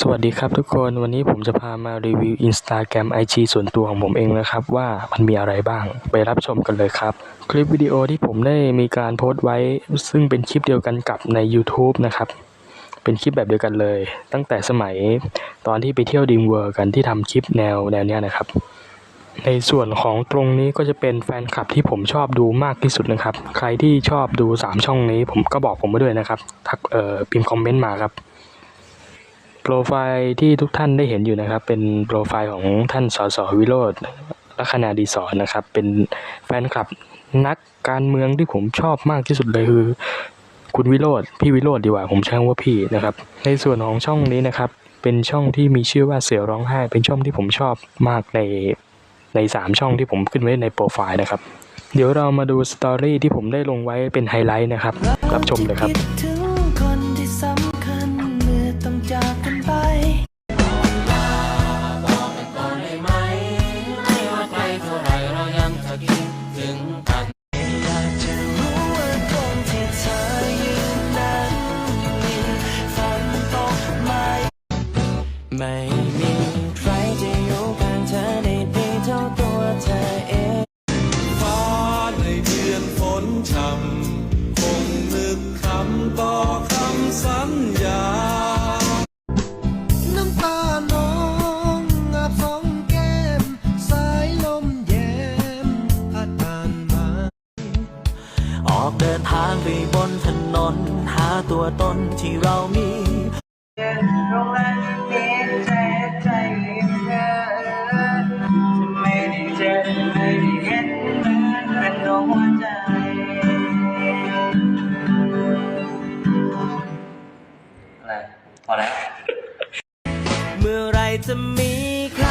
สวัสดีครับทุกคนวันนี้ผมจะพามารีวิว Instagram IG ส่วนตัวของผมเองนะครับ ว่ามันมีอะไรบ้าง ไปรับชมกันเลยครับ คลิปวิดีโอที่ผมได้มีการโพสต์ไว้ ซึ่งเป็นคลิปเดียวกันกับใน YouTube นะครับ เป็นคลิปแบบเดียวกันเลย ตั้งแต่สมัยตอนที่ไปเที่ยวดีมเวิร์กันที่ทำคลิปแนวแนวเนี้ยนะครับ ในส่วนของตรงนี้ก็จะเป็นแฟนคลับที่ผมชอบดูมากที่สุดนะครับ ใครที่ชอบดู 3 ช่องนี้ผมก็บอกผมมาด้วยนะครับทักเอ่อพิมพ์คอมเมนต์มาครับ โปรไฟล์ที่ทุกท่านได้เห็นอยู่นะครับ เป็นโปรไฟล์ของท่านสสวิโรธลัคนาดีสอนนะครับ เป็นแฟนคลับนักการเมืองที่ผมชอบมากที่สุดเลยคือคุณวิโรธพี่วิโรธดีกว่าผมช้คำว่าพี่นะครับ ในส่วนของช่องนี้นะครับ เป็นช่องที่มีชื่อว่าเสือร้องไห้ เป็นช่องที่ผมชอบมากในในสามช่องที่ผมขึ้นไว้ในโปรไฟล์นะครับ เดี๋ยวเรามาดูสตอรี่ที่ผมได้ลงไว้เป็นไฮไลท์นะครับ รับชมเลยครับ ไม่มีใครจะอยู่ข้างเธอได้ดีเท่าตัวเธอเองฟ้าในเดือนฝนช่ำคงนึกคำต่อคำสัญญา น้ำตาน้องอาบสองแก้ม สายลมแย้มพัดผ่านมา ออกเดินทางไปบนถนน หาตัวตนที่เรามี โรงแรมนี้ใจใจเธอจะไม่ได้เจอไม่ได้เห็นมันเป็นดวงหัวใจอะไรพอแล้วเมื่อไรจะมีใคร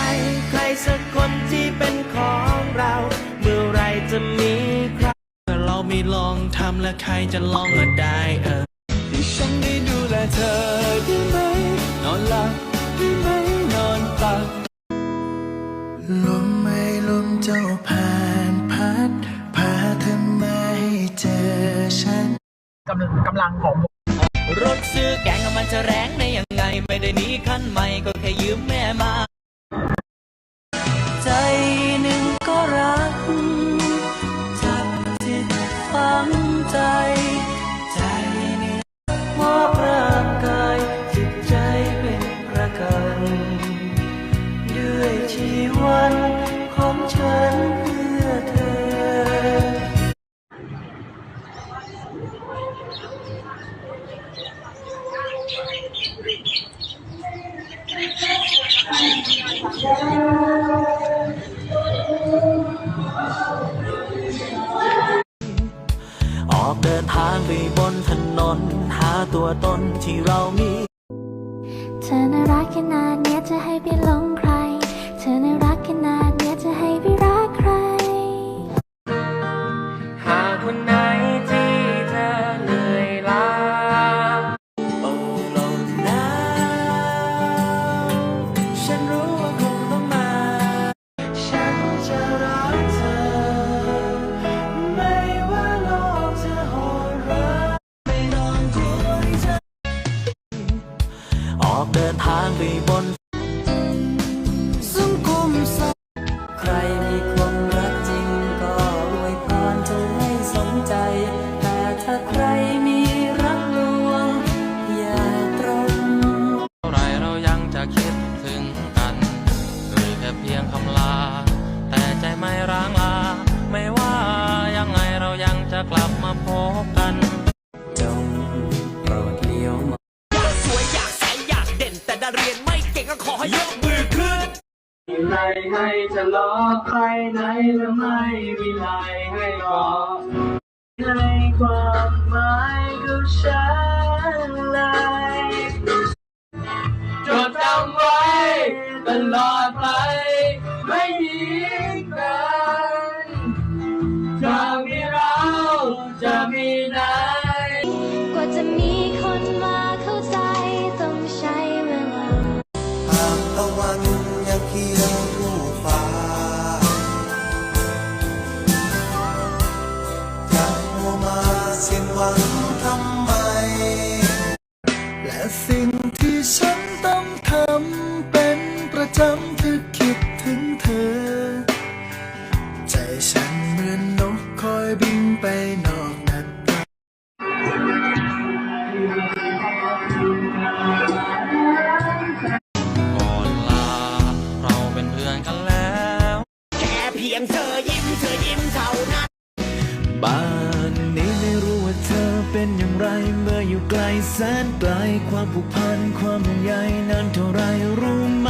ใครสักคนที่เป็นของเรา เมื่อไรจะมีใครถ้าเราไม่ลองทำแล้วใครจะลองมาได้เออที่ฉันได้ดูแล เธอได้ไหม นอนหลับได้ไหมนอนหลับลมไม่ลมเจ้าผ่านพัดพาเธอมาให้เจอฉันกำลังกำลังของรถซื้อแกงมันจะแรงในยังไง ไม่ได้หนีคันใหม่ก็แค่ยืมแม่มา นทางไปบนถนน หาตัวตนที่เรามี เธอน่ารักขนาดเนี้ยจะให้ไปหลง ขอให้ยกมือขึ้นไหนให้จะล้อใครไหนและไม่มีไหนให้รอในความหมายของฉันเลยจดจำไว้ตลอดไป จำคือคิดถึงเธอ ใจฉันเหมือนนกคอยบินไปนอกนัดก่อนลาเราเป็นเพื่อนกันแล้ว แค่เพียงเธอยิ้มเธอยิ้มเท่านั้นบ้านนี้ไม่รู้ว่าเธอเป็นอย่างไร เมื่ออยู่ไกลแสนไกลความผูกพันความห่วงใยนานเท่าไรรู้ไหม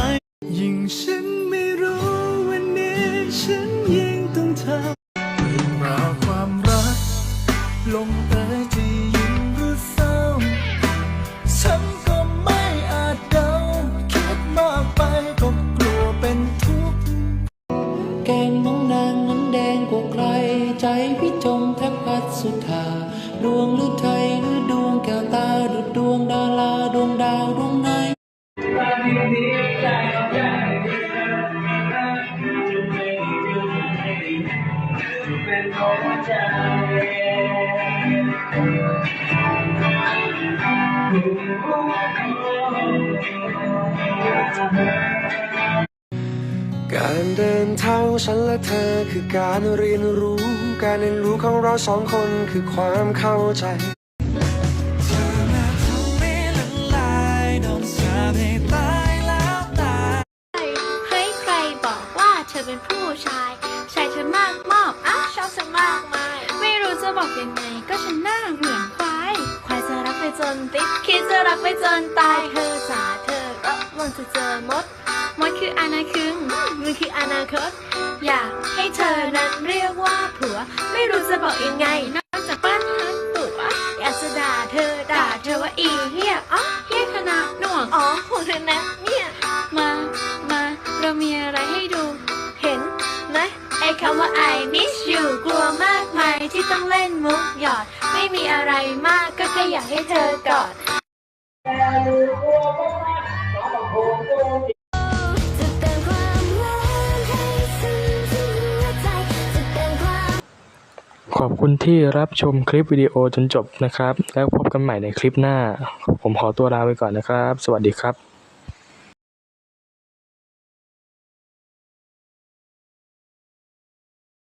ของฉันและเธอคือการเรียนรู้ การเรียนรู้ของเราสองคนคือความเข้าใจเธอมาทำให้ละลายโดนสาปให้ตายแล้วตายเฮ้ยใครบอกว่าเธอเป็นผู้ชาย ชายเธอมากมอบอ้าวชอบเธอมากมาย ไม่รู้จะบอกยังไงก็ฉันหน้าเหมือนควาย ควายจะรักไปจนติด คิดจะรักไปจนตาย เธอจ๋าเธอระวังจะเจอมด มดคืออนาคึงมือคืออนาคตอยากให้เธอนั้นเรียกว่าผัว ไม่รู้จะบอกยังไง นอกจากปั้นฮันตัวอยากจะด่าเธอด่าเธอว่าอีเฮียอ๋อเฮียขนาดหน่วงอ๋อของเธอนะเนี่ยมามาเรามีอะไรให้ดู เห็นไหมไอ้คำว่า I miss you กลัวมากมายที่ต้องเล่นมุกหยอด ไม่มีอะไรมากก็แค่อยากให้เธอกอดจะ ขอบคุณที่รับชมคลิปวิดีโอจนจบนะครับ แล้วพบกันใหม่ในคลิปหน้า ผมขอตัวลาไปก่อนนะครับ สวัสดีครับ